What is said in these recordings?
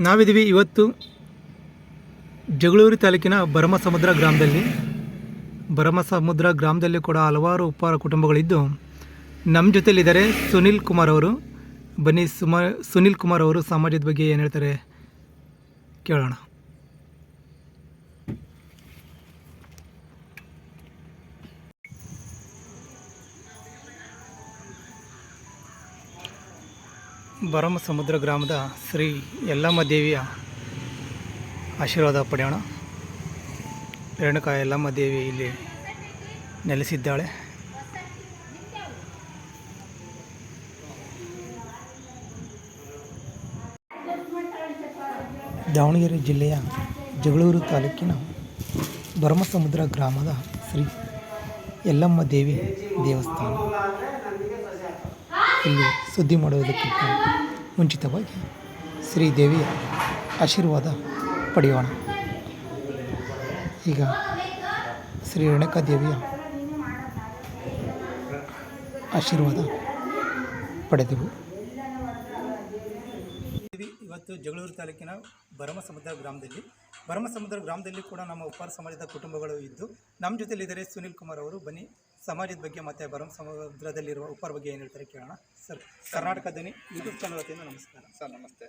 ನಾವಿದ್ದೀವಿ ಇವತ್ತು ಜಗಳೂರು ತಾಲೂಕಿನ ಭರಮಸಮುದ್ರ ಗ್ರಾಮದಲ್ಲಿ. ಭರಮಸಮುದ್ರ ಗ್ರಾಮದಲ್ಲಿ ಕೂಡ ಹಲವಾರು ಉಪಹಾರ ಕುಟುಂಬಗಳಿದ್ದು ನಮ್ಮ ಜೊತೆಯಲ್ಲಿದ್ದಾರೆ ಸುನಿಲ್ ಕುಮಾರ್ ಅವರು. ಬನ್ನಿ ಸುಮ, ಸುನಿಲ್ ಕುಮಾರ್ ಅವರು ಸಮಾಜದ ಬಗ್ಗೆ ಏನು ಹೇಳ್ತಾರೆ ಕೇಳೋಣ. ಭರಮಸಮುದ್ರ ಗ್ರಾಮದ ಶ್ರೀ ಯಲ್ಲಮ್ಮ ದೇವಿಯ ಆಶೀರ್ವಾದ ಪಡೆಯೋಣ. ರೇಣುಕಾ ಯಲ್ಲಮ್ಮ ದೇವಿ ಇಲ್ಲಿ ನೆಲೆಸಿದ್ದಾಳೆ. ದಾವಣಗೆರೆ ಜಿಲ್ಲೆಯ ಜಗಳೂರು ತಾಲೂಕಿನ ಭರಮಸಮುದ್ರ ಗ್ರಾಮದ ಶ್ರೀ ಯಲ್ಲಮ್ಮ ದೇವಿ ದೇವಸ್ಥಾನ. ಇಲ್ಲಿ ಸುದ್ದಿ ಮಾಡುವುದಕ್ಕಿಂತ ಮುಂಚಿತವಾಗಿ ಶ್ರೀದೇವಿಯ ಆಶೀರ್ವಾದ ಪಡೆಯೋಣ. ಈಗ ಶ್ರೀ ರೇಣುಕಾದೇವಿಯ ಆಶೀರ್ವಾದ ಪಡೆದೆವು. ಇವತ್ತು ಜಗಳೂರು ತಾಲೂಕಿನ ಭರಮಸಮುದ್ರ ಗ್ರಾಮದಲ್ಲಿ ಭರಮಸಮುದ್ರ ಗ್ರಾಮದಲ್ಲಿ ಕೂಡ ನಮ್ಮ ಉಪ್ಪಾರ ಸಮಾಜದ ಕುಟುಂಬಗಳು ಇದ್ದು ನಮ್ಮ ಜೊತೆಲಿದ್ದಾರೆ ಸುನಿಲ್ ಕುಮಾರ್ ಅವರು. ಬನ್ನಿ ಸಮಾಜದ ಬಗ್ಗೆ ಮತ್ತು ಭರಮ ಸಮುದ್ರದಲ್ಲಿರುವ ಉಪ್ಪಾರ ಬಗ್ಗೆ ಏನು ಹೇಳ್ತಾರೆ ಕೇಳೋಣ. ಸರ್ ಕರ್ನಾಟಕ ಧ್ವನಿ ಯೂಟ್ಯೂಬ್ ಚಾನಲ್ ವತಿಯಿಂದ ನಮಸ್ಕಾರ. ಸರ್ ನಮಸ್ತೆ.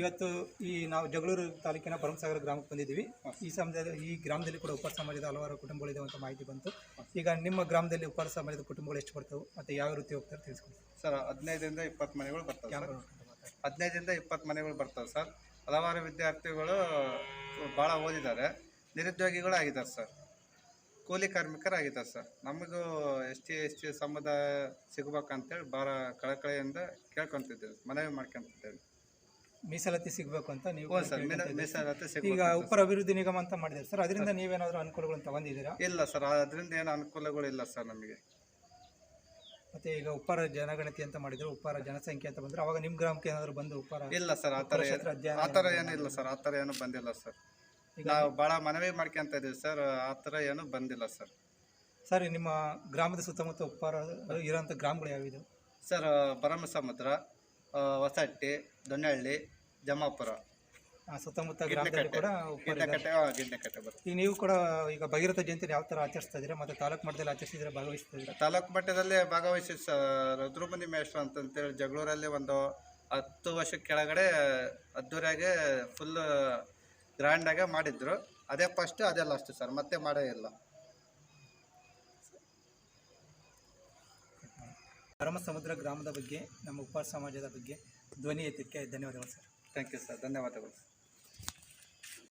ಇವತ್ತು ಈ ನಾವು ಜಗಳೂರು ತಾಲೂಕಿನ ಭರಮಸಾಗರ ಗ್ರಾಮಕ್ಕೆ ಬಂದಿದ್ದೀವಿ. ಈ ಸಮುದಾಯದ ಈ ಗ್ರಾಮದಲ್ಲಿ ಕೂಡ ಉಪ್ಪಾರ ಸಮಾಜದ ಹಲವಾರು ಕುಟುಂಬಗಳಿದೆ ಅಂತ ಮಾಹಿತಿ ಬಂತು. ಈಗ ನಿಮ್ಮ ಗ್ರಾಮದಲ್ಲಿ ಉಪ್ಪಾರ ಸಮಾಜದ ಕುಟುಂಬಗಳು ಎಷ್ಟು ಬರ್ತವೆ ಮತ್ತು ಯಾವ ರೀತಿ ಹೋಗ್ತಾರೆ ತಿಳಿಸ್ಕೊಡಿ ಸರ್ ಹದಿನೈದರಿಂದ ಇಪ್ಪತ್ತು ಮನೆಗಳು ಬರ್ತವೆ ಹದಿನೈದರಿಂದ ಇಪ್ಪತ್ತು ಮನೆಗಳು ಬರ್ತವೆ ಸರ್. ಹಲವಾರು ವಿದ್ಯಾರ್ಥಿಗಳು ಭಾಳ ಓದಿದ್ದಾರೆ. ನಿರುದ್ಯೋಗಿಗಳು ಆಗಿದ್ದಾರೆ ಸರ್. ಕೂಲಿ ಕಾರ್ಮಿಕರಾಗಿದ್ದಾರೆ ಸರ್. ನಮಗೂ ಎಸ್ ಟಿ ಎಸ್ ಟಿ ಸಮುದಾಯ ಸಿಗ್ಬೇಕಂತೇಳಿ ಭಾಳ ಕಳಕಳಿಯಿಂದ ಕೇಳ್ಕೊತಿದ್ದೇವೆ ಮನವಿ ಮಾಡ್ಕೊಂತಿದ್ದೇವೆ. ಮೀಸಲಾತಿ ಸಿಗಬೇಕು ಅಂತ ನೀವು ಸರ್ ಮೀಸಲಾತಿ ಈಗ ಉಪರ ಅಭಿವೃದ್ಧಿ ನಿಗಮ ಅಂತ ಮಾಡಿದ್ದಾರೆ ಸರ್. ಅದರಿಂದ ನೀವೇನಾದರೂ ಅನುಕೂಲಗಳನ್ನು ತಗೊಂಡಿದ್ದೀರಾ? ಇಲ್ಲ ಸರ್ ಅದರಿಂದ ಏನು ಅನುಕೂಲಗಳು ಇಲ್ಲ ಸರ್ ನಮಗೆ. ಮತ್ತೆ ಈಗ ಉಪ್ಪಾರ ಜನಗಣತಿ ಅಂತ ಮಾಡಿದ್ರು ಉಪ್ಪಾರ ಜನಸಂಖ್ಯೆ ಅಂತ ಬಂದ್ರೆ. ಅವಾಗ ನಿಮ್ಮ ಗ್ರಾಮಕ್ಕೆ ಏನಾದರೂ ಬಂದು ಉಪ್ಪಾರ ಇಲ್ಲ ಸರ್ ಆ ಥರ ಕ್ಷೇತ್ರ ಅಧ್ಯಯನ ಆ ಥರ ಏನಿಲ್ಲ ಸರ್ ಆ ಥರ ಏನು ಬಂದಿಲ್ಲ ಸರ್. ಈಗ ಭಾಳ ಮನವಿ ಮಾಡ್ಕೊಂತ ಇದೀವಿ ಸರ್ ಆ ಥರ ಏನು ಬಂದಿಲ್ಲ ಸರ್. ಸರ್ ನಿಮ್ಮ ಗ್ರಾಮದ ಸುತ್ತಮುತ್ತ ಉಪ್ಪಾರ ಇರೋಂಥ ಗ್ರಾಮಗಳು ಯಾವಿದು ಸರ್ ಭರಮಸಮುದ್ರ ಸಮುದ್ರ ಹೊಸಟ್ಟಿ ದೊಣ್ಣಹಳ್ಳಿ ಜಮಾಪುರ. ಸುತ್ತಮುತ್ತ ಗ್ರಾಮದಲ್ಲಿ ಕೂಡ ಈಗ ನೀವು ಕೂಡ ಈಗ ಭಗೀರಥ ಜಯಂತಿ ಯಾವ ಥರ ಆಚರಿಸ್ತಾ ಇದ್ದೀರಾ? ಮತ್ತು ತಾಲೂಕು ಮಟ್ಟದಲ್ಲಿ ಆಚರಿಸಿದ್ರೆ ಭಾಗವಹಿಸ್ತಾ ಇದ್ದೀರಾ? ತಾಲೂಕು ಮಟ್ಟದಲ್ಲಿ ಭಾಗವಹಿಸಿ ಸರ್ ರುದ್ರಮುನಿ ಮೇಷ್ಟ್ರು ಅಂತಂತೇಳಿ ಜಗಳೂರಲ್ಲಿ ಒಂದು ಹತ್ತು ವರ್ಷ ಕೆಳಗಡೆ ಅದ್ದೂರಿಯಾಗೆ ಫುಲ್ ಗ್ರ್ಯಾಂಡಾಗೆ ಮಾಡಿದ್ರು. ಅದೇ ಫಸ್ಟ್ ಅದೇ ಲಾಸ್ಟ್ ಸರ್ ಮತ್ತೆ ಮಾಡೇ ಇಲ್ಲ. ಭರಮಸಮುದ್ರ ಗ್ರಾಮದ ಬಗ್ಗೆ ನಮ್ಮ ಉಪ ಸಮಾಜದ ಬಗ್ಗೆ ಧ್ವನಿ ಎತ್ತಿಕ್ಕೆ ಧನ್ಯವಾದಗಳು ಸರ್ ಥ್ಯಾಂಕ್ ಯು ಸರ್ ಧನ್ಯವಾದಗಳು.